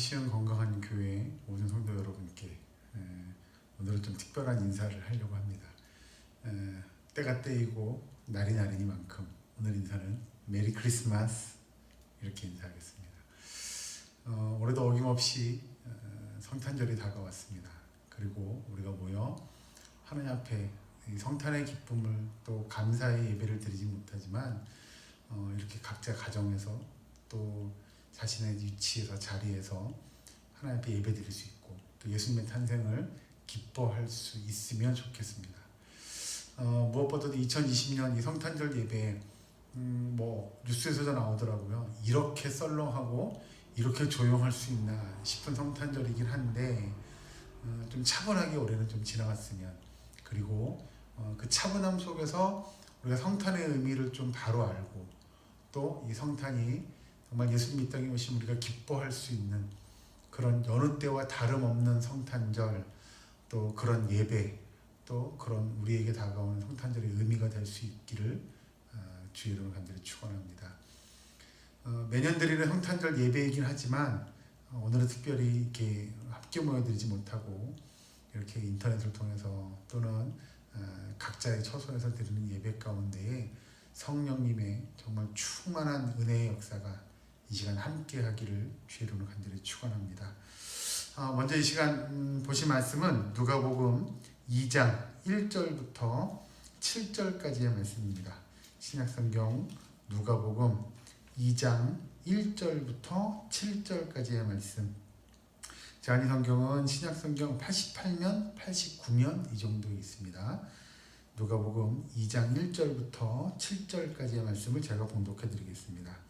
시흥 건강한 교회 모든 성도 여러분께 에, 오늘은 좀 특별한 인사를 하려고 합니다. 에, 때가 때이고 날이 날이니만큼 오늘 인사는 메리 크리스마스 이렇게 인사하겠습니다. 어, 올해도 어김없이 어, 성탄절이 다가왔습니다. 그리고 우리가 모여 하나님 앞에 이 성탄의 기쁨을 또 감사의 예배를 드리지 못하지만 어, 이렇게 각자 가정에서 또 자신의 위치에서 자리에서 하나님 앞에 예배 드릴 수 있고 또 예수님의 탄생을 기뻐할 수 있으면 좋겠습니다. 어, 무엇보다도 2020년 이 성탄절 예배 음, 뭐 뉴스에서도 나오더라고요. 이렇게 썰렁하고 이렇게 조용할 수 있나 싶은 성탄절이긴 한데 어, 좀 차분하게 올해는 좀 지나갔으면 그리고 어, 그 차분함 속에서 우리가 성탄의 의미를 좀 바로 알고 또 이 성탄이 정말 예수님 이 땅에 오신 우리가 기뻐할 수 있는 그런 여느 때와 다름없는 성탄절 또 그런 예배 또 그런 우리에게 다가오는 성탄절의 의미가 될 수 있기를 어, 주의 이름으로 간절히 축원합니다. 어, 매년 드리는 성탄절 예배이긴 하지만 어, 오늘은 특별히 이렇게 함께 모여드리지 못하고 이렇게 인터넷을 통해서 또는 어, 각자의 처소에서 드리는 예배 가운데에 성령님의 정말 충만한 은혜의 역사가 이 시간 함께 하기를 이름으로 간절히 축원합니다. 아, 먼저 이 시간 음, 보실 말씀은 누가복음 2장 1절부터 7절까지의 말씀입니다. 신약성경 누가복음 2장 1절부터 7절까지의 말씀. 제한이 성경은 신약성경 88면, 89면 이 정도 있습니다. 누가복음 2장 1절부터 7절까지의 말씀을 제가 봉독해 드리겠습니다.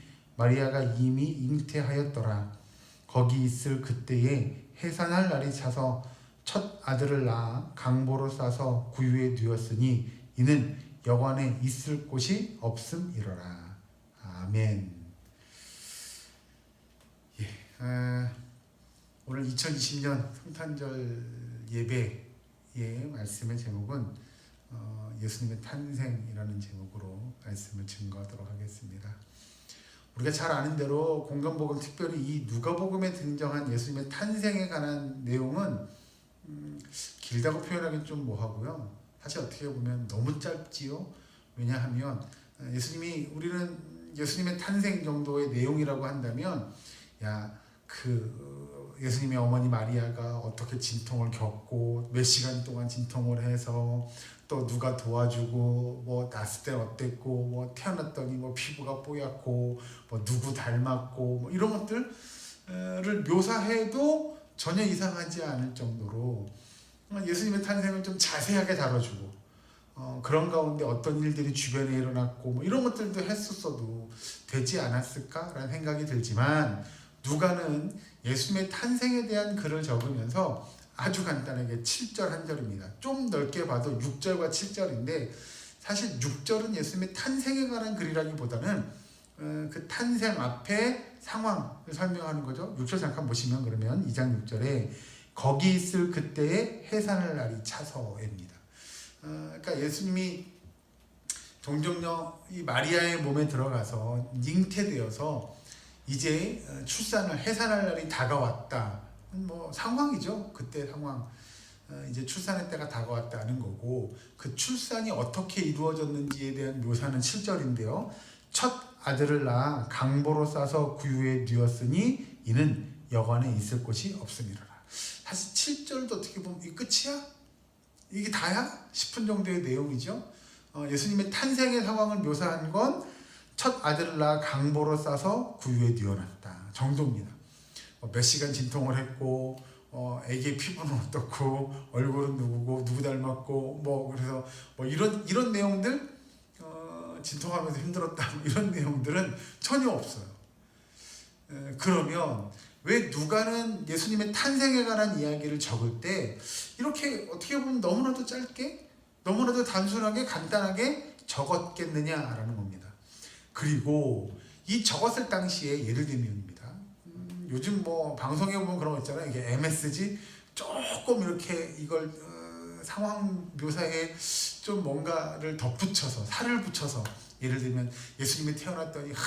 마리아가 이미 잉태하였더라. 거기 있을 그때에 해산할 날이 차서 첫 아들을 낳아 강보로 싸서 구유에 두었으니 이는 여관에 있을 곳이 없음이러라. 아멘. 예, 아, 오늘 2020년 성탄절 예배의 말씀의 제목은 어, 예수님의 탄생이라는 제목으로 말씀을 증거하도록 하겠습니다. 우리가 잘 아는 대로 공간복음 특별히 이 누가복음에 등장한 예수님의 탄생에 관한 내용은 음, 길다고 표현하기는 좀 뭐하고요. 사실 어떻게 보면 너무 짧지요. 왜냐하면 예수님이 우리는 예수님의 탄생 정도의 내용이라고 한다면 야그 예수님의 어머니 마리아가 어떻게 진통을 겪고 몇 시간 동안 진통을 해서 또 누가 도와주고 뭐 났을 때 어땠고 뭐 태어났더니 뭐 피부가 뽀얗고 뭐 누구 닮았고 뭐 이런 것들을 묘사해도 전혀 이상하지 않을 정도로 예수님의 탄생을 좀 자세하게 다뤄주고 어, 그런 가운데 어떤 일들이 주변에 일어났고 뭐 이런 것들도 했었어도 되지 않았을까라는 생각이 들지만 누가는 예수님의 탄생에 대한 글을 적으면서 아주 간단하게 7절 한 절입니다. 좀 넓게 봐도 6절과 7절인데 사실 6절은 예수님의 탄생에 관한 글이라기보다는 어, 그 탄생 앞에 상황을 설명하는 거죠. 6절 잠깐 보시면 그러면 2장 6절에 거기 있을 그때의 해산할 날이 차서입니다. 어, 그러니까 예수님이 종종요 이 마리아의 몸에 들어가서 잉태되어서 이제 어, 출산을 해산할 날이 다가왔다. 뭐 상황이죠. 그때 상황. 어, 이제 출산의 때가 다가왔다는 거고 그 출산이 어떻게 이루어졌는지에 대한 묘사는 7절인데요. 첫 아들을 낳아 강보로 싸서 구유에 뉘었으니 이는 여관에 있을 곳이 없음이라. 사실 7절도 어떻게 보면 이 끝이야? 이게 다야? 싶은 정도의 내용이죠. 어, 예수님의 탄생의 상황을 묘사한 건 첫 아들을 낳아 강보로 싸서 구유에 뉘어놨다 정도입니다. 어, 몇 시간 진통을 했고 어, 애기 피부는 어떻고 얼굴은 누구고 누구 닮았고 뭐 그래서 뭐 이런 이런 내용들 어, 진통하면서 힘들었다 뭐 이런 내용들은 전혀 없어요. 에, 그러면 왜 누가는 예수님의 탄생에 관한 이야기를 적을 때 이렇게 어떻게 보면 너무나도 짧게 너무나도 단순하게 간단하게 적었겠느냐라는 겁니다. 그리고 이 적었을 당시에 예를 들면입니다. 음, 요즘 뭐 방송에 보면 그런 거 있잖아요. 이게 MSG 조금 이렇게 이걸 어, 상황 묘사에 좀 뭔가를 덧붙여서 살을 붙여서 예를 들면 예수님이 태어났더니 하,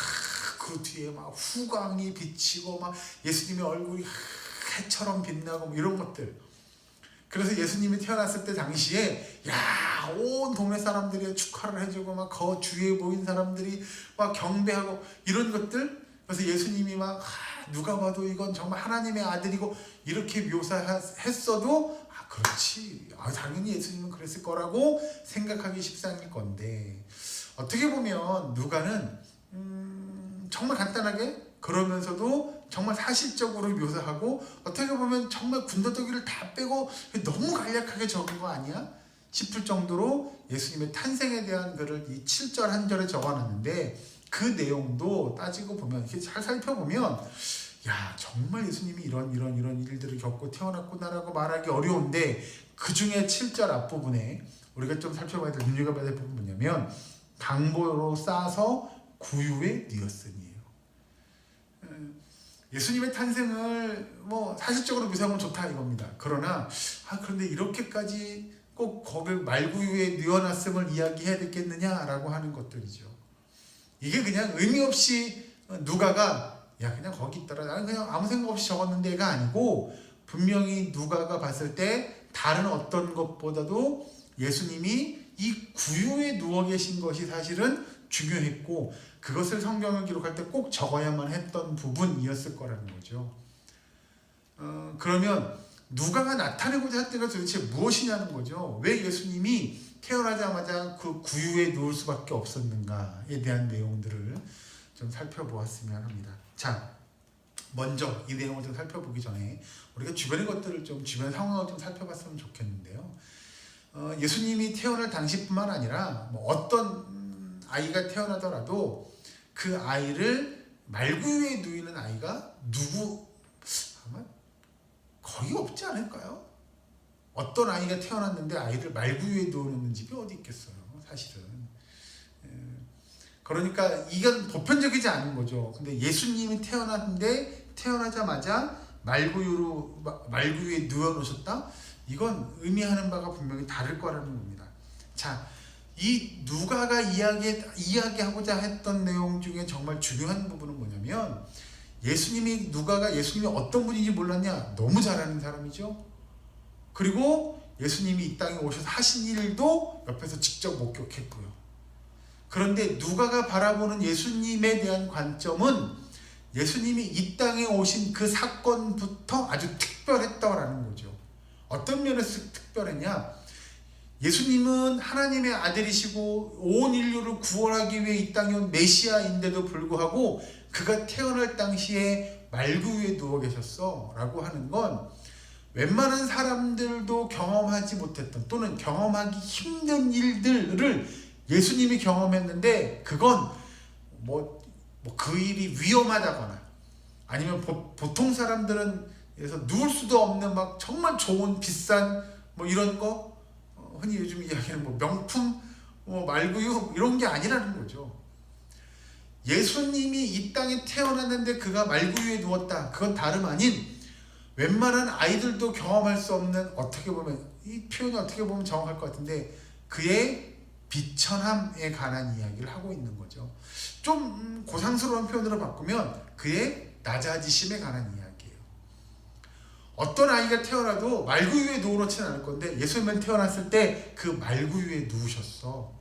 그 뒤에 막 후광이 비치고 막 예수님의 얼굴이 하, 해처럼 빛나고 뭐 이런 것들. 그래서 예수님이 태어났을 때 당시에 야, 온 동네 사람들이 축하를 해주고 막 거 주위에 모인 사람들이 막 경배하고 이런 것들. 그래서 예수님이 막 하, 누가 봐도 이건 정말 하나님의 아들이고 이렇게 묘사했어도 아 그렇지. 아, 당연히 예수님은 그랬을 거라고 생각하기 십상일 건데 어떻게 보면 누가는 음, 정말 간단하게 그러면서도 정말 사실적으로 묘사하고 어떻게 보면 정말 군더더기를 다 빼고 너무 간략하게 적은 거 아니야? 싶을 정도로 예수님의 탄생에 대한 글을 이 7절 한 절에 적어놨는데 그 내용도 따지고 보면 이렇게 잘 살펴보면 야 정말 예수님이 이런 이런 이런 일들을 겪고 태어났구나라고 말하기 어려운데 그 중에 7절 앞부분에 우리가 좀 살펴봐야 될 눈여겨봐야 될 부분 뭐냐면 강보로 싸서 구유에 뉘었으니에요. 음, 예수님의 탄생을 뭐 사실적으로 묘사하면 좋다 이겁니다. 그러나 아 그런데 이렇게까지 꼭 거길 말구유에 뉘어놨음을 이야기해야 되겠느냐라고 하는 것들이죠. 이게 그냥 의미 없이 누가가 야 그냥 거기 있더라 나는 그냥 아무 생각 없이 적었는데가 아니고 분명히 누가가 봤을 때 다른 어떤 것보다도 예수님이 이 구유에 누워 계신 것이 사실은 중요했고 그것을 성경을 기록할 때 꼭 적어야만 했던 부분이었을 거라는 거죠. 어, 그러면 누가가 나타내고자 할 때가 도대체 무엇이냐는 거죠. 왜 예수님이 태어나자마자 그 구유에 누울 수밖에 없었는가에 대한 내용들을 좀 살펴보았으면 합니다. 자, 먼저 이 내용을 좀 살펴보기 전에 우리가 주변의 것들을 좀 주변 상황을 좀 살펴봤으면 좋겠는데요. 어, 예수님이 태어날 당시뿐만 아니라 뭐 어떤 아이가 태어나더라도 그 아이를 말구유에 누이는 아이가 누구 아마 거의 없지 않을까요? 어떤 아이가 태어났는데 아이를 말구유에 누우는 집이 어디 있겠어요, 사실은. 예. 그러니까 이건 보편적이지 않은 거죠. 근데 예수님이 태어났는데 태어나자마자 말구유로 말구유에 누워 놓으셨다. 이건 의미하는 바가 분명히 다를 거라는 겁니다. 자, 이 누가가 이야기 이야기하고자 했던 내용 중에 정말 중요한 부분은 뭐냐면 예수님이 누가가 예수님이 어떤 분인지 몰랐냐? 너무 잘 아는 사람이죠. 그리고 예수님이 이 땅에 오셔서 하신 일도 옆에서 직접 목격했고요. 그런데 누가가 바라보는 예수님에 대한 관점은 예수님이 이 땅에 오신 그 사건부터 아주 특별했다라는 거죠. 어떤 면에서 특별했냐? 예수님은 하나님의 아들이시고 온 인류를 구원하기 위해 이 땅에 온 메시아인데도 불구하고 그가 태어날 당시에 말구 위에 누워 계셨어 라고 하는 건 웬만한 사람들도 경험하지 못했던 또는 경험하기 힘든 일들을 예수님이 경험했는데 그건 뭐 그 일이 위험하다거나 아니면 보, 보통 사람들은 그래서 누울 수도 없는 막 정말 좋은 비싼 뭐 이런 거 어, 흔히 요즘 이야기하는 뭐 명품 뭐 말구유 이런 게 아니라는 거죠. 예수님이 이 땅에 태어났는데 그가 말구유에 누웠다. 그건 다름 아닌 웬만한 아이들도 경험할 수 없는 어떻게 보면 이 표현이 어떻게 보면 정확할 것 같은데 그의 비천함에 관한 이야기를 하고 있는 거죠. 좀 음, 고상스러운 표현으로 바꾸면 그의 낮아지심에 관한 이야기예요. 어떤 아이가 태어나도 말구유에 누워놓지는 않을 건데 예수님은 태어났을 때 그 말구유에 누우셨어.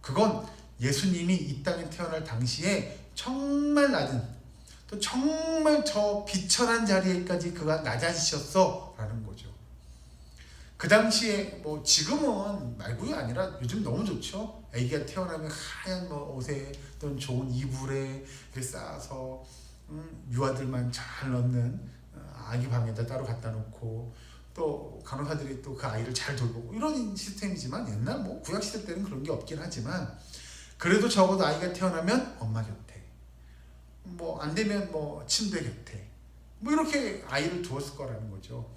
그건 예수님이 이 땅에 태어날 당시에 정말 낮은 또 정말 저 비천한 자리에까지 그가 낮아지셨어 라는 거죠. 그 당시에 뭐 지금은 말구유 아니라 요즘 너무 좋죠. 아기가 태어나면 하얀 뭐 옷에 또는 좋은 이불에 싸서 음, 유아들만 잘 넣는 어, 아기 방에다 따로 갖다 놓고 또 간호사들이 또 그 아이를 잘 돌보고 이런 시스템이지만 옛날 뭐 구약 시대 때는 그런 게 없긴 하지만 그래도 적어도 아이가 태어나면 엄마 곁에 뭐 안 되면 뭐 침대 곁에 뭐 이렇게 아이를 두었을 거라는 거죠.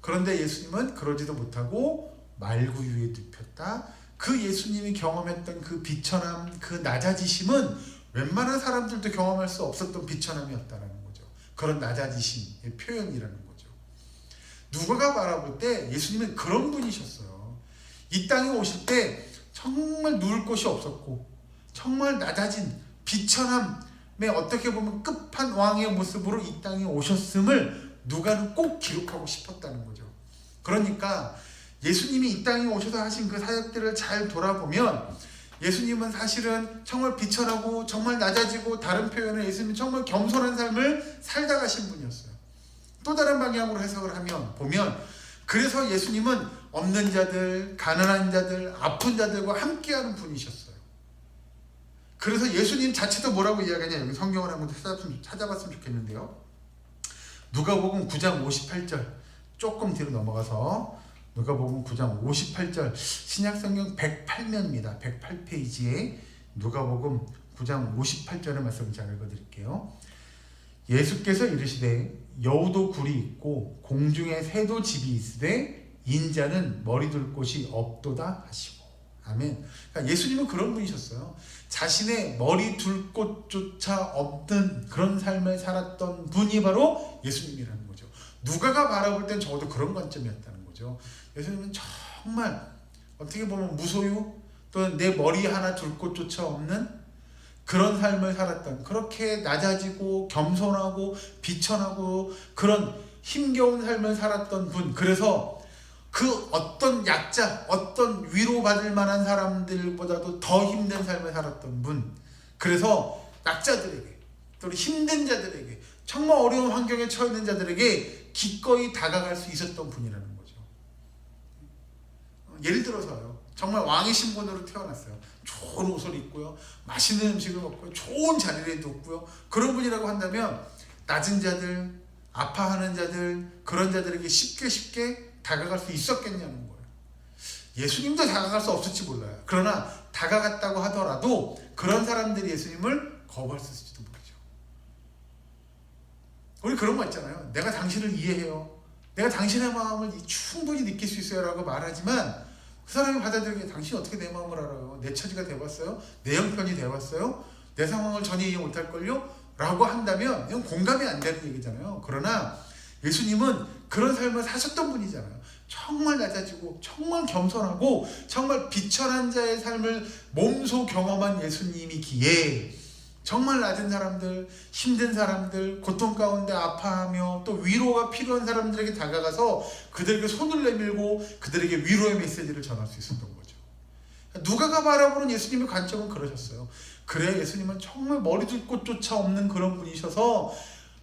그런데 예수님은 그러지도 못하고 말구유에 눕혔다. 그 예수님이 경험했던 그 비천함, 그 낮아지심은 웬만한 사람들도 경험할 수 없었던 비천함이었다라는 거죠. 그런 낮아지심의 표현이라는 거죠. 누가가 바라볼 때 예수님은 그런 분이셨어요. 이 땅에 오실 때 정말 누울 곳이 없었고 정말 낮아진 비천함에 어떻게 보면 끝판 왕의 모습으로 이 땅에 오셨음을 누가는 꼭 기록하고 싶었다는 거죠. 그러니까 예수님이 이 땅에 오셔서 하신 그 사역들을 잘 돌아보면 예수님은 사실은 정말 비천하고 정말 낮아지고 다른 표현은 예수님은 정말 겸손한 삶을 살다 가신 분이었어요. 또 다른 방향으로 해석을 하면 보면 그래서 예수님은 없는 자들, 가난한 자들, 아픈 자들과 함께하는 분이셨어요. 그래서 예수님 자체도 뭐라고 이야기하냐 여기 성경을 한번 찾아봤으면, 좋겠는데요. 누가복음 9장 58절 조금 뒤로 넘어가서 누가복음 9장 58절 신약성경 108면입니다. 108페이지에 누가복음 9장 58절의 말씀을 잘 읽어드릴게요. 예수께서 이르시되 여우도 굴이 있고 공중에 새도 집이 있으되 인자는 머리 둘 곳이 없도다 하시고 아멘. 그러니까 예수님은 그런 분이셨어요. 자신의 머리 둘 곳조차 없는 그런 삶을 살았던 분이 바로 예수님이라는 거죠. 누가가 바라볼 땐 적어도 그런 관점이었다는 거죠. 예수님은 정말 어떻게 보면 무소유 또는 내 머리 하나 둘 곳조차 없는 그런 삶을 살았던 그렇게 낮아지고 겸손하고 비천하고 그런 힘겨운 삶을 살았던 분 그래서 그 어떤 약자 어떤 위로받을 만한 사람들보다도 더 힘든 삶을 살았던 분 그래서 약자들에게 또 힘든 자들에게 정말 어려운 환경에 처해 있는 자들에게 기꺼이 다가갈 수 있었던 분이라는 거죠 예를 들어서요 정말 왕의 신분으로 태어났어요 좋은 옷을 입고요. 맛있는 음식을 먹고요. 좋은 자리에 뒀고요. 그런 분이라고 한다면 낮은 자들, 아파하는 자들, 그런 자들에게 쉽게 쉽게 다가갈 수 있었겠냐는 거예요. 예수님도 다가갈 수 없을지 몰라요. 그러나 다가갔다고 하더라도 그런 사람들이 예수님을 있을지도 모르죠. 우리 그런 거 있잖아요. 내가 당신을 이해해요. 내가 당신의 마음을 충분히 느낄 수 있어요. 라고 말하지만 그 사람이 받아들이기에 당신이 어떻게 내 마음을 알아요? 내 처지가 되어봤어요? 내 형편이 되어봤어요? 내 상황을 전혀 이해 못할걸요? 라고 한다면 이건 공감이 안 되는 얘기잖아요. 그러나 예수님은 그런 삶을 사셨던 분이잖아요. 정말 낮아지고 정말 겸손하고 정말 비천한 자의 삶을 몸소 경험한 예수님이기에 정말 낮은 사람들, 힘든 사람들, 고통 가운데 아파하며 또 위로가 필요한 사람들에게 다가가서 그들에게 손을 내밀고 그들에게 위로의 메시지를 전할 수 있었던 거죠. 누가가 바라보는 예수님의 관점은 그러셨어요. 그래 예수님은 정말 머리 둘 곳조차 없는 그런 분이셔서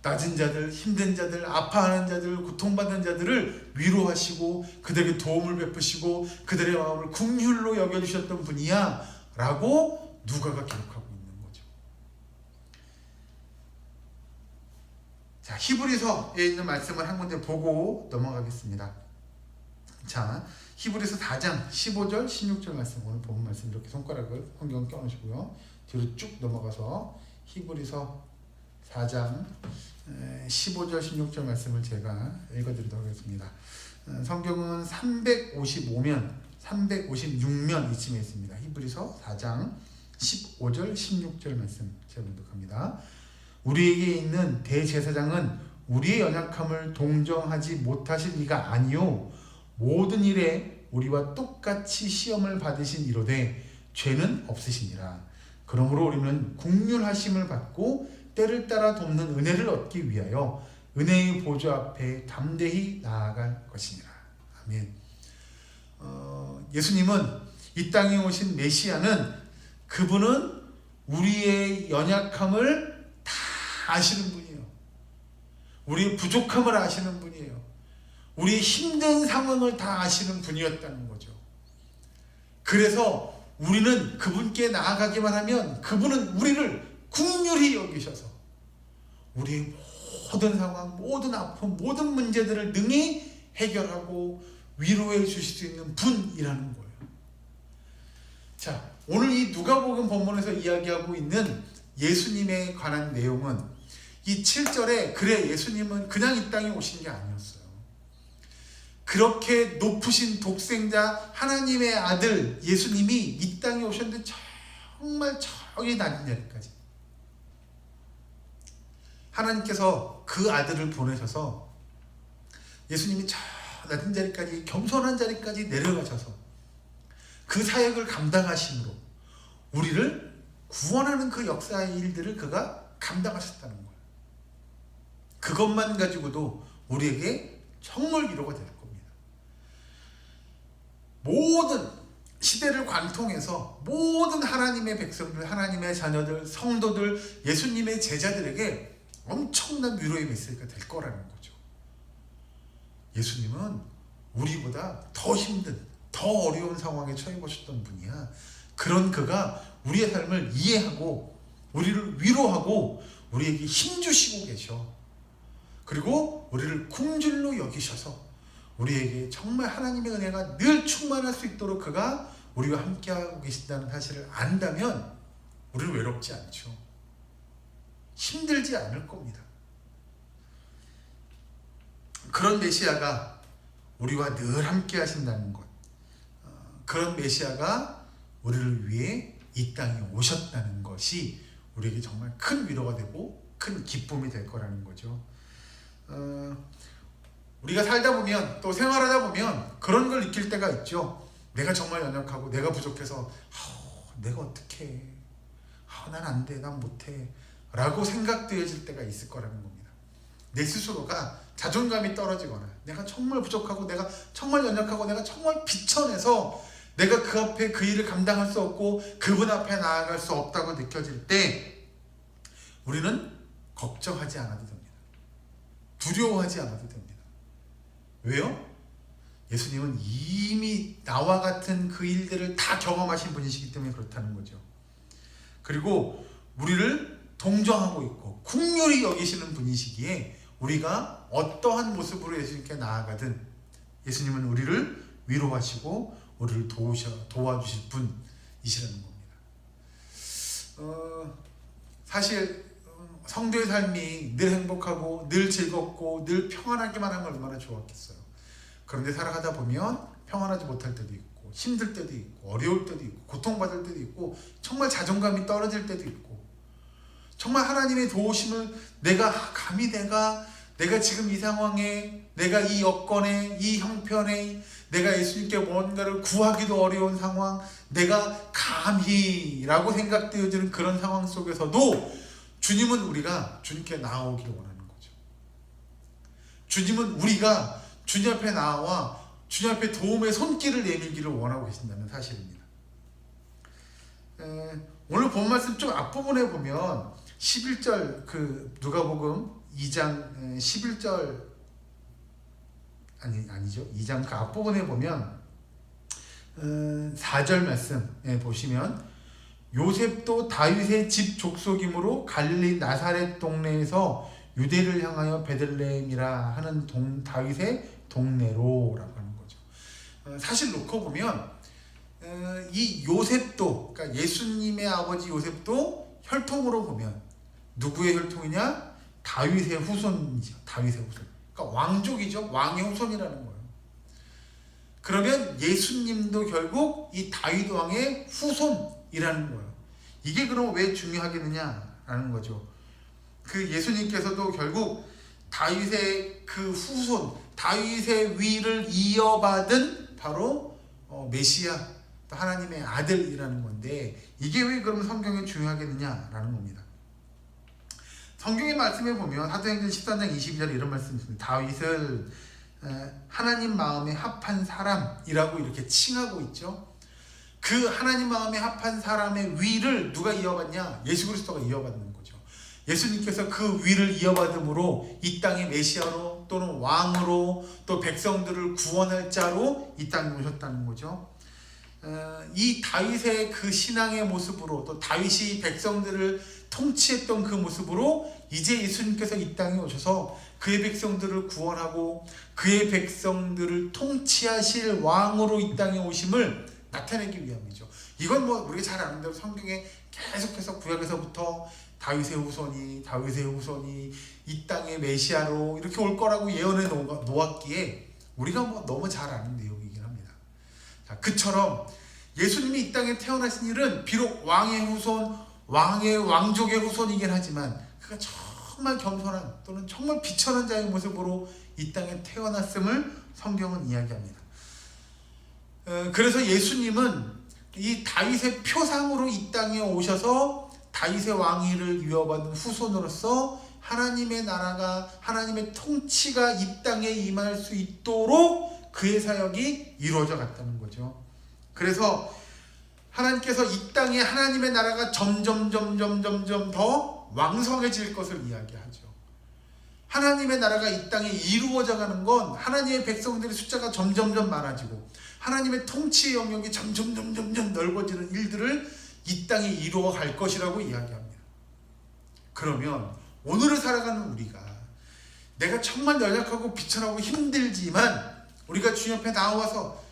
낮은 자들, 힘든 자들, 아파하는 자들, 고통받는 자들을 위로하시고 그들에게 도움을 베푸시고 그들의 마음을 긍휼로 여겨주셨던 분이야 라고 누가가 기록하고 자, 히브리서에 있는 말씀을 한 군데 보고 넘어가겠습니다. 자, 히브리서 4장 15절, 16절 말씀 오늘 본 말씀 이렇게 손가락을 환경 껴놓으시고요. 뒤로 쭉 넘어가서 히브리서 4장 15절, 16절 말씀을 제가 읽어드리도록 하겠습니다. 어, 성경은 355면, 356면 이쯤에 있습니다. 히브리서 4장 15절, 16절 말씀 제가 봉독합니다. 우리에게 있는 대제사장은 우리의 연약함을 동정하지 못하실 리가 아니요 모든 일에 우리와 똑같이 시험을 받으신 이로되 죄는 없으시니라 그러므로 우리는 국률하심을 받고 때를 따라 돕는 은혜를 얻기 위하여 은혜의 보좌 앞에 담대히 나아갈 것이니라 아멘 어, 예수님은 이 땅에 오신 메시아는 그분은 우리의 연약함을 아시는 분이에요. 우리의 부족함을 아시는 분이에요. 우리의 힘든 상황을 다 아시는 분이었다는 거죠. 그래서 우리는 그분께 나아가기만 하면 그분은 우리를 국률히 여기셔서 우리의 모든 상황, 모든 아픔, 모든 문제들을 능히 해결하고 위로해 주실 수 있는 분이라는 거예요. 자, 오늘 이 누가복음 본문에서 이야기하고 있는 예수님에 관한 내용은 이 7절에 그래 예수님은 그냥 이 땅에 오신 게 아니었어요. 그렇게 높으신 독생자 하나님의 아들 예수님이 이 땅에 오셨는데 정말 저기 낮은 자리까지 하나님께서 그 아들을 보내셔서 예수님이 저 낮은 자리까지 겸손한 자리까지 내려가셔서 그 사역을 감당하심으로 우리를 구원하는 그 역사의 일들을 그가 감당하셨다는 거예요. 그것만 가지고도 우리에게 정말 위로가 될 겁니다. 모든 시대를 관통해서 모든 하나님의 백성들, 하나님의 자녀들, 성도들, 예수님의 제자들에게 엄청난 위로의 메시지가 될 거라는 거죠. 예수님은 우리보다 더 힘든, 더 어려운 상황에 처해 보셨던 분이야. 그런 그가 우리의 삶을 이해하고 우리를 위로하고 우리에게 힘 주시고 계셔. 그리고 우리를 굶줄로 여기셔서 우리에게 정말 하나님의 은혜가 늘 충만할 수 있도록 그가 우리와 함께하고 계신다는 사실을 안다면 우리는 외롭지 않죠. 힘들지 않을 겁니다. 그런 메시아가 우리와 늘 함께 하신다는 것. 어, 그런 메시아가 우리를 위해 이 땅에 오셨다는 것이 우리에게 정말 큰 위로가 되고 큰 기쁨이 될 거라는 거죠. 어, 우리가 살다 보면 또 생활하다 보면 그런 걸 느낄 때가 있죠. 내가 정말 연약하고 내가 부족해서 아우, 내가 어떻게 아, 난안 돼, 난 못해 라고 생각되어질 때가 있을 거라는 겁니다. 내 스스로가 자존감이 떨어지거나 내가 정말 부족하고 내가 정말 연약하고 내가 정말 비천해서 내가 그 앞에 그 일을 감당할 수 없고 그분 앞에 나아갈 수 없다고 느껴질 때 우리는 걱정하지 않아도 됩니다. 두려워하지 않아도 됩니다. 왜요? 예수님은 이미 나와 같은 그 일들을 다 경험하신 분이시기 때문에 그렇다는 거죠. 그리고 우리를 동정하고 있고 국률이 여기시는 분이시기에 우리가 어떠한 모습으로 예수님께 나아가든 예수님은 우리를 위로하시고 우리를 도우셔, 도와주실 분이시라는 겁니다. 어, 사실 어, 성도의 삶이 늘 행복하고 늘 즐겁고 늘 평안하기만 하면 얼마나 좋았겠어요. 그런데 살아가다 보면 평안하지 못할 때도 있고 힘들 때도 있고 어려울 때도 있고 고통받을 때도 있고 정말 자존감이 떨어질 때도 있고 정말 하나님의 도우심을 내가 감히 내가 내가 지금 이 상황에 내가 이 여건에 이 형편에 내가 예수님께 뭔가를 구하기도 어려운 상황 내가 감히라고 생각되어지는 그런 상황 속에서도 주님은 우리가 주님께 나아오기를 원하는 거죠. 주님은 우리가 주님 앞에 나와 주님 앞에 도움의 손길을 내밀기를 원하고 계신다는 사실입니다. 에, 오늘 본 말씀 좀 앞부분에 보면 11절 그 누가복음 2장 11절 아니 아니죠. 2장 그 앞부분에 보면 4절 말씀에 보시면 요셉도 다윗의 집 족속이므로 갈릴리 나사렛 동네에서 유대를 향하여 베들레헴이라 하는 동, 다윗의 동네로라고 하는 거죠. 어, 사실 놓고 보면 어, 이 요셉도 그러니까 예수님의 아버지 요셉도 혈통으로 보면 누구의 혈통이냐? 다윗의 후손이죠. 다윗의 후손. 그러니까 왕족이죠. 왕의 후손이라는 거예요. 그러면 예수님도 결국 이 다윗 왕의 후손이라는 거예요. 이게 그럼 왜 중요하겠느냐라는 거죠. 그 예수님께서도 결국 다윗의 그 후손, 다윗의 위를 이어받은 바로 어, 메시아, 하나님의 아들이라는 건데 이게 왜 그럼 성경에 중요하겠느냐라는 겁니다. 성경의 말씀에 보면 사도행전 13장 22절에 이런 말씀이 있습니다. 다윗을 하나님 마음에 합한 사람이라고 이렇게 칭하고 있죠. 그 하나님 마음에 합한 사람의 위를 누가 이어받냐? 예수 그리스도가 이어받는 거죠. 예수님께서 그 위를 이어받음으로 이 땅의 메시아로 또는 왕으로 또 백성들을 구원할 자로 이 땅에 오셨다는 거죠. 이 다윗의 그 신앙의 모습으로 또 다윗이 백성들을 통치했던 그 모습으로 이제 예수님께서 이 땅에 오셔서 그의 백성들을 구원하고 그의 백성들을 통치하실 왕으로 이 땅에 오심을 나타내기 위함이죠. 이건 뭐 우리가 잘 아는 대로 성경에 계속해서 구약에서부터 다윗의 후손이 다윗의 후손이 이 땅의 메시아로 이렇게 올 거라고 예언해 놓- 놓았기에 우리가 뭐 너무 잘 아는 내용이긴 합니다. 자, 그처럼 예수님이 이 땅에 태어나신 일은 비록 왕의 후손, 왕의 왕족의 후손이긴 하지만 그가 정말 겸손한 또는 정말 비천한 자의 모습으로 이 땅에 태어났음을 성경은 이야기합니다. 어, 그래서 예수님은 이 다윗의 표상으로 이 땅에 오셔서 다윗의 왕위를 이어받은 후손으로서 하나님의 나라가 하나님의 통치가 이 땅에 임할 수 있도록 그의 사역이 이루어져 갔다는 거죠. 그래서 하나님께서 이 땅에 하나님의 나라가 점점 점점 점점 더 왕성해질 것을 이야기하죠. 하나님의 나라가 이 땅에 이루어져 가는 건 하나님의 백성들의 숫자가 점점점 많아지고 하나님의 통치 영역이 점점 점점점 넓어지는 일들을 이 땅에 이루어 갈 것이라고 이야기합니다. 그러면 오늘을 살아가는 우리가 내가 정말 연약하고 비천하고 힘들지만 우리가 주님 앞에 나와서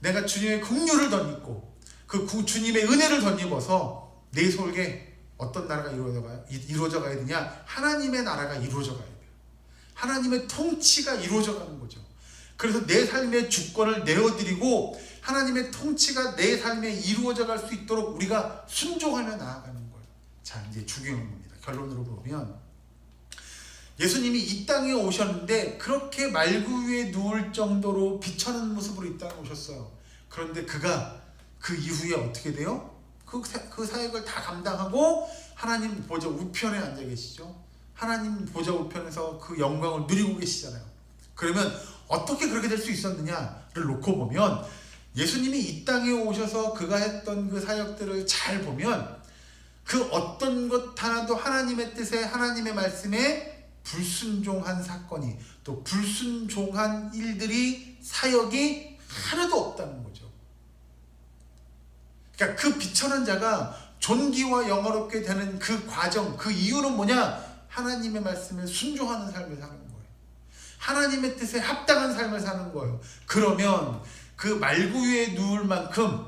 내가 주님의 긍휼을 덧입고 그 구- 주님의 은혜를 덧입어서 내 속에 어떤 나라가 이루어져 가야, 이루어져 가야 되냐? 하나님의 나라가 이루어져 가야 돼요. 하나님의 통치가 이루어져 가는 거죠. 그래서 내 삶의 주권을 내어드리고 하나님의 통치가 내 삶에 이루어져 갈 수 있도록 우리가 순종하며 나아가는 거예요. 자, 이제 중요한 겁니다. 결론으로 보면 예수님이 이 땅에 오셨는데 그렇게 말구 위에 누울 정도로 비천한 모습으로 이 땅에 오셨어요. 그런데 그가 그 이후에 어떻게 돼요? 그, 사- 그 사역을 다 감당하고 하나님 보좌 우편에 앉아 계시죠. 하나님 보좌 우편에서 그 영광을 누리고 계시잖아요. 그러면 어떻게 그렇게 될 수 있었느냐를 놓고 보면 예수님이 이 땅에 오셔서 그가 했던 그 사역들을 잘 보면 그 어떤 것 하나도 하나님의 뜻에 하나님의 말씀에 불순종한 사건이 또 불순종한 일들이 사역이 하나도 없다는 거죠. 그러니까 그 비천한 자가 존귀와 영화롭게 되는 그 과정, 그 이유는 뭐냐? 하나님의 말씀에 순종하는 삶을 사는 거예요. 하나님의 뜻에 합당한 삶을 사는 거예요. 그러면 그 말구 위에 누울 만큼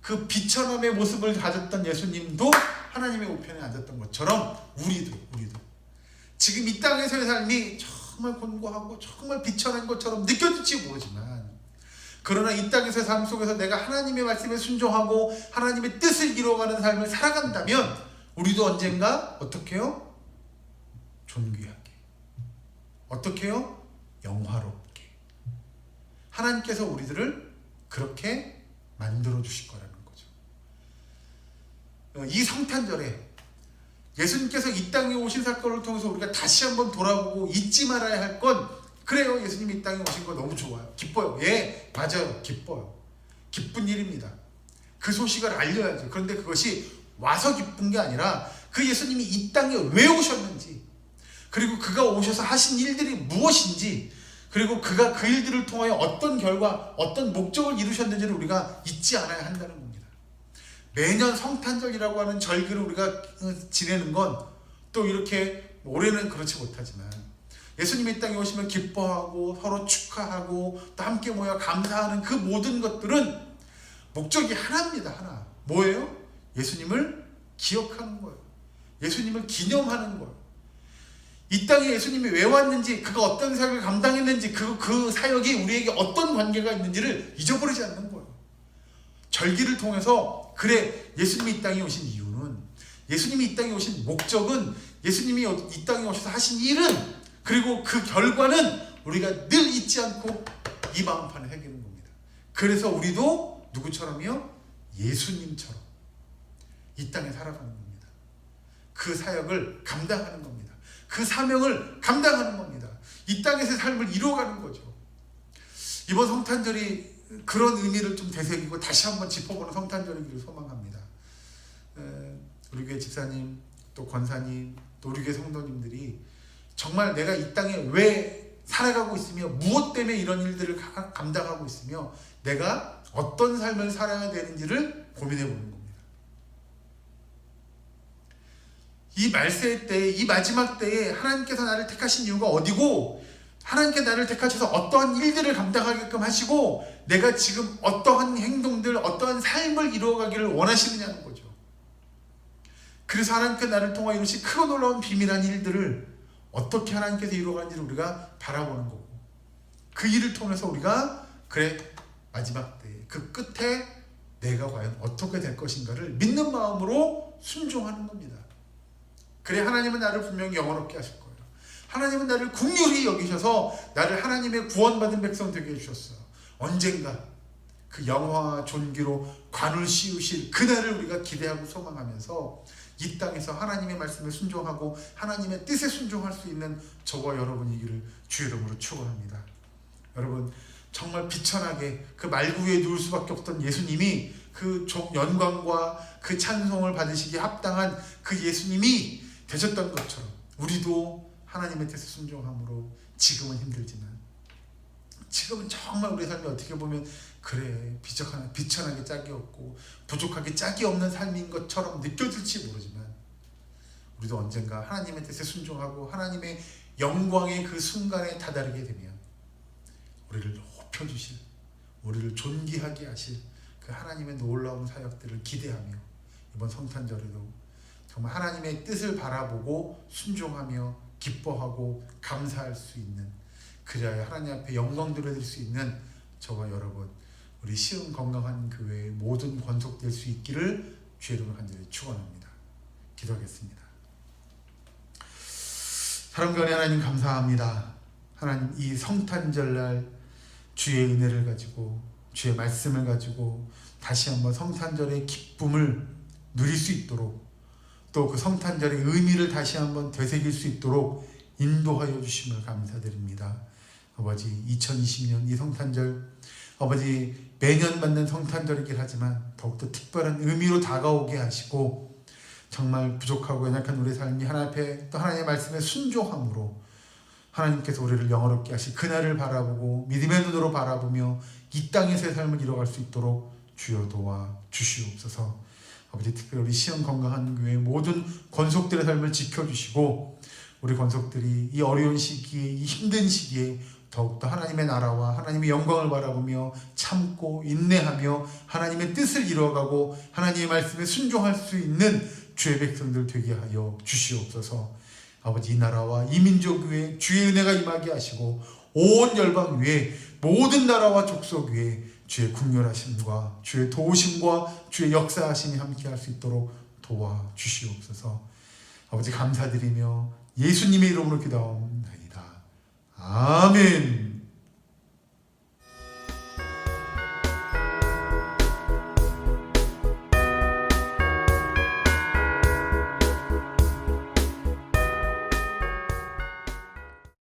그 비천함의 모습을 가졌던 예수님도 하나님의 우편에 앉았던 것처럼 우리도 우리도 지금 이 땅에서의 삶이 정말 곤고하고 정말 비천한 것처럼 느껴질지 모르지만 그러나 이 땅에서의 삶 속에서 내가 하나님의 말씀에 순종하고 하나님의 뜻을 이루어가는 삶을 살아간다면 우리도 언젠가 어떻게 해요? 존귀하게 어떻게 해요? 영화롭게 하나님께서 우리들을 그렇게 만들어 주실 거라는 거죠. 어, 이 성탄절에 예수님께서 이 땅에 오신 사건을 통해서 우리가 다시 한번 돌아보고 잊지 말아야 할 건 그래요. 예수님이 이 땅에 오신 거 너무 좋아요. 기뻐요. 예, 맞아요. 기뻐요. 기쁜 일입니다. 그 소식을 알려야죠. 그런데 그것이 와서 기쁜 게 아니라 그 예수님이 이 땅에 왜 오셨는지 그리고 그가 오셔서 하신 일들이 무엇인지 그리고 그가 그 일들을 통하여 어떤 결과, 어떤 목적을 이루셨는지를 우리가 잊지 않아야 한다는 겁니다. 매년 성탄절이라고 하는 절기를 우리가 어, 지내는 건 또 이렇게 올해는 그렇지 못하지만 예수님이 이 땅에 오시면 기뻐하고 서로 축하하고 또 함께 모여 감사하는 그 모든 것들은 목적이 하나입니다. 하나. 뭐예요? 예수님을 기억하는 거예요. 예수님을 기념하는 거예요. 이 땅에 예수님이 왜 왔는지, 그가 어떤 사역을 감당했는지, 그, 그 사역이 우리에게 어떤 관계가 있는지를 잊어버리지 않는 거예요. 절기를 통해서, 그래, 예수님이 이 땅에 오신 이유는, 예수님이 이 땅에 오신 목적은, 예수님이 이 땅에 오셔서 하신 일은, 그리고 그 결과는 우리가 늘 잊지 않고 이 마음판에 새기는 겁니다. 그래서 우리도 누구처럼요? 예수님처럼 이 땅에 살아가는 겁니다. 그 사역을 감당하는 겁니다. 그 사명을 감당하는 겁니다. 이 땅에서의 삶을 이루어가는 거죠. 이번 성탄절이 그런 의미를 좀 되새기고 다시 한번 짚어보는 성탄절이기를 소망합니다. 에, 우리 교회 집사님, 또 권사님, 또 우리 교회 성도님들이 정말 내가 이 땅에 왜 살아가고 있으며 무엇 때문에 이런 일들을 가- 감당하고 있으며 내가 어떤 삶을 살아야 되는지를 고민해 보는 겁니다. 이 말세 때, 이 마지막 때에 하나님께서 나를 택하신 이유가 어디고, 하나님께 나를 택하셔서 어떠한 일들을 감당하게끔 하시고, 내가 지금 어떠한 행동들, 어떠한 삶을 이루어가기를 원하시느냐는 거죠. 그래서 하나님께 나를 통하여 이루신 크고 놀라운 비밀한 일들을 어떻게 하나님께서 이루어가는지를 우리가 바라보는 거고 그 일을 통해서 우리가 그래 마지막 때 그 끝에 내가 과연 어떻게 될 것인가를 믿는 마음으로 순종하는 겁니다. 그래 하나님은 나를 분명히 영원롭게 하실 거예요. 하나님은 나를 국률이 여기셔서 나를 하나님의 구원받은 백성 되게 해주셨어요. 언젠가 그 영화와 존귀로 관을 씌우실 그날을 우리가 기대하고 소망하면서 이 땅에서 하나님의 말씀에 순종하고 하나님의 뜻에 순종할 수 있는 저와 여러분이기를 주 이름으로 축원합니다. 여러분 정말 비천하게 그 말구 위에 누울 수밖에 없던 예수님이 그 종- 영광과 그 찬송을 받으시기에 합당한 그 예수님이 되셨던 것처럼 우리도 하나님의 뜻에 순종함으로 지금은 힘들지만 지금은 정말 우리 삶이 어떻게 보면 그래 비천하게, 비천하게 짝이 없고 부족하게 짝이 없는 삶인 것처럼 느껴질지 모르지만 우리도 언젠가 하나님의 뜻에 순종하고 하나님의 영광의 그 순간에 다다르게 되면 우리를 높여주실 우리를 존귀하게 하실 그 하나님의 놀라운 사역들을 기대하며 이번 성탄절에도 정말 하나님의 뜻을 바라보고 순종하며 기뻐하고 감사할 수 있는 그리하여 하나님 앞에 영광 돌려드릴 수 있는 저와 여러분 우리 시흥 건강한 교회의 모든 권속될 수 있기를 주의 이름으로 간절히 축원합니다. 기도하겠습니다. 사랑과 하나님 감사합니다. 하나님 이 성탄절날 주의 은혜를 가지고 주의 말씀을 가지고 다시 한번 성탄절의 기쁨을 누릴 수 있도록 또 그 성탄절의 의미를 다시 한번 되새길 수 있도록 인도하여 주심을 감사드립니다. 아버지 2020년 이 성탄절 아버지 매년 맞는 성탄절이긴 하지만 더욱더 특별한 의미로 다가오게 하시고 정말 부족하고 연약한 우리 삶이 하나님 앞에 또 하나님의 말씀에 순종함으로 하나님께서 우리를 영어롭게 하실 그날을 바라보고 믿음의 눈으로 바라보며 이 땅에서의 삶을 이뤄갈 수 있도록 주여 도와 주시옵소서. 아버지 특별히 우리 시험 건강한 교회 모든 권속들의 삶을 지켜주시고 우리 권속들이 이 어려운 시기에 이 힘든 시기에 더욱더 하나님의 나라와 하나님의 영광을 바라보며 참고 인내하며 하나님의 뜻을 이루어가고 하나님의 말씀에 순종할 수 있는 주의 백성들 되게 하여 주시옵소서. 아버지 이 나라와 이 민족 위에 주의 은혜가 임하게 하시고 온 열방 위에 모든 나라와 족속 위에 주의 국률하심과 주의 도우심과 주의 역사하심이 함께 할 수 있도록 도와 주시옵소서. 아버지 감사드리며 예수님의 이름으로 기도하옵나이다. 아멘.